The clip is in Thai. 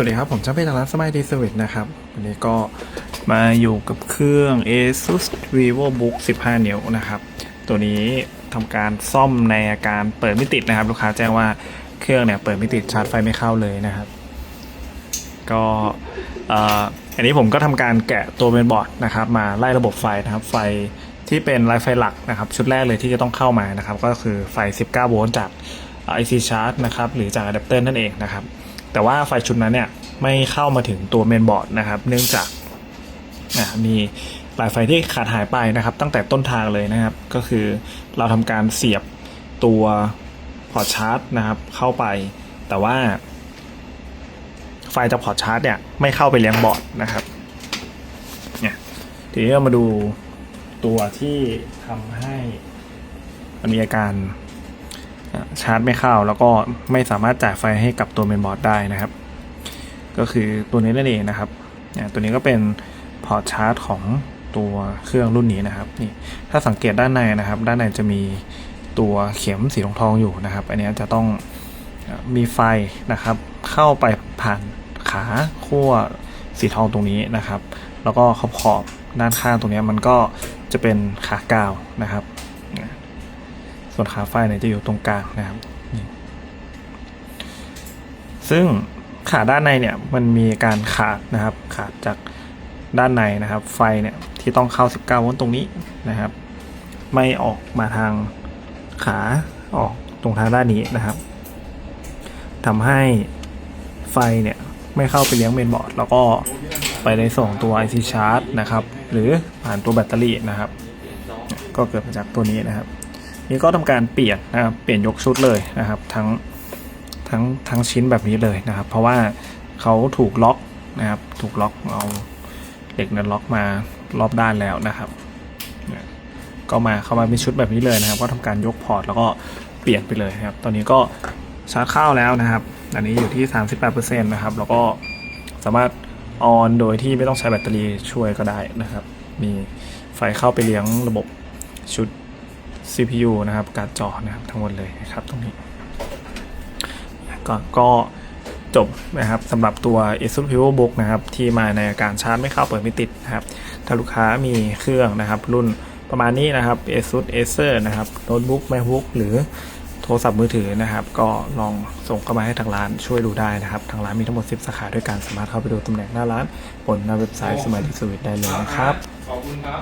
วัสดีครับ ผมช่างเป็นจากร้านสมัยดีเซอร์วิสนะครับ วันนี้ก็มาอยู่กับเครื่อง ASUS VivoBook 15 นิ้วนะครับ ตัวนี้ทำการซ่อมในอาการเปิดไม่ติดนะครับ ลูกค้าแจ้งว่าเครื่องเนี่ยเปิดไม่ติดชาร์จไฟไม่เข้าเลยนะครับ ก็อันนี้ผมก็ทำการแกะตัวเมนบอร์ดนะครับ มาไล่ระบบไฟนะครับ ไฟที่เป็นไลไฟหลักนะครับ ชุดแรกเลยที่จะต้องเข้ามานะครับ ก็คือไฟ 19 โวลต์จาก IC Charge นะครับ หรือจากอะแดปเตอร์นั่นเองนะครับ แต่ว่าไฟชุดนั้นเนี่ยไม่เข้ามาถึงตัวเมนบอร์ดนะครับ เนื่องจากมีปลายไฟที่ขาดหายไปนะครับ ตั้งแต่ต้นทางเลยนะครับ ก็คือเราทำการเสียบตัวพอร์ตชาร์จนะครับเข้าไป แต่ว่า ไฟจากพอร์ตชาร์จเนี่ยไม่เข้าไปเลี้ยงบอร์ดนะครับเนี่ยทีนี้เรามาดูตัวที่ทำให้มันมีอาการ ชาร์จไม่เข้าแล้วก็ไม่สามารถจ่ายไฟให้กับตัวเมนบอร์ดได้นะครับ ก็คือตัวนี้นั่นเองนะครับเนี่ยตัวนี้ก็เป็นพอร์ตชาร์จของตัวเครื่องรุ่นนี้นะครับนี่ถ้าสังเกตด้านในนะครับ ด้านในจะมีตัวเข็มสีทองอยู่นะครับ อันนี้จะต้องมีไฟนะครับ เข้าไปผ่านขาขั้วสีทองตรงนี้นะครับ แล้วก็ขอบขอบๆด้านข้างตรงนี้มันก็จะเป็นขากาวนะครับ ส่วนขาไฟเนี่ยจะอยู่ตรงกลางนะครับ ซึ่งขาด้านในเนี่ยมันมีการขาดนะครับ ขาดจากด้านในนะครับ ไฟเนี่ยที่ต้องเข้า 19 โวลต์ตรงนี้นะครับ ไม่ออกมาทางขาออกตรงทางด้านนี้นะครับทำให้ไฟเนี่ยไม่เข้าไปเลี้ยงเมนบอร์ด แล้วก็ไปในส่งตัว IC Charge นะครับ หรือผ่านตัวแบตเตอรี่นะครับ ก็เกิดมาจากตัวนี้นะครับ นี่ก็ทำการเปลี่ยนนะครับเปลี่ยนยกชุดเลยนะครับทั้งทั้งทั้งชิ้นแบบนี้เลยนะครับ เพราะว่าเขาถูกล็อกนะครับถูกล็อกเอาเหล็กนั้นล็อกมารอบด้านแล้วนะครับเนี่ยก็มาเข้ามาเป็นชุดแบบนี้เลยนะครับ ก็ทำการยกพอร์ตแล้วก็เปลี่ยนไปเลยนะครับ ตอนนี้ก็ชาร์จเข้าแล้วนะครับ อันนี้อยู่ที่ 38%นะครับ แล้วก็สามารถออนโดยที่ไม่ต้องใช้แบตเตอรี่ช่วยก็ได้นะครับ มีไฟเข้าไปเลี้ยงระบบชุด CPU นะครับ การ์ดจอนะครับทั้งหมดเลยนะครับตรงนี้ก็ก็จบนะครับสำหรับตัว ASUS VivoBook นะครับ ที่มาในอาการชาร์จไม่เข้าเปิดไม่ติดนะครับ ถ้าลูกค้ามีเครื่องนะครับ รุ่นประมาณนี้นะครับ ASUS Acer นะครับโน้ตบุ๊ก MacBook หรือโทรศัพท์มือถือนะครับ ก็ลองส่งเข้ามาให้ทางร้านช่วยดูได้นะครับ ทางร้านมีทั้งหมด 10 สาขาด้วยกันสามารถเข้าไปดูตำแหน่งหน้าร้านบนหน้าเว็บไซต์สมัยดิสวิตได้เลยนะครับ ขอบคุณครับ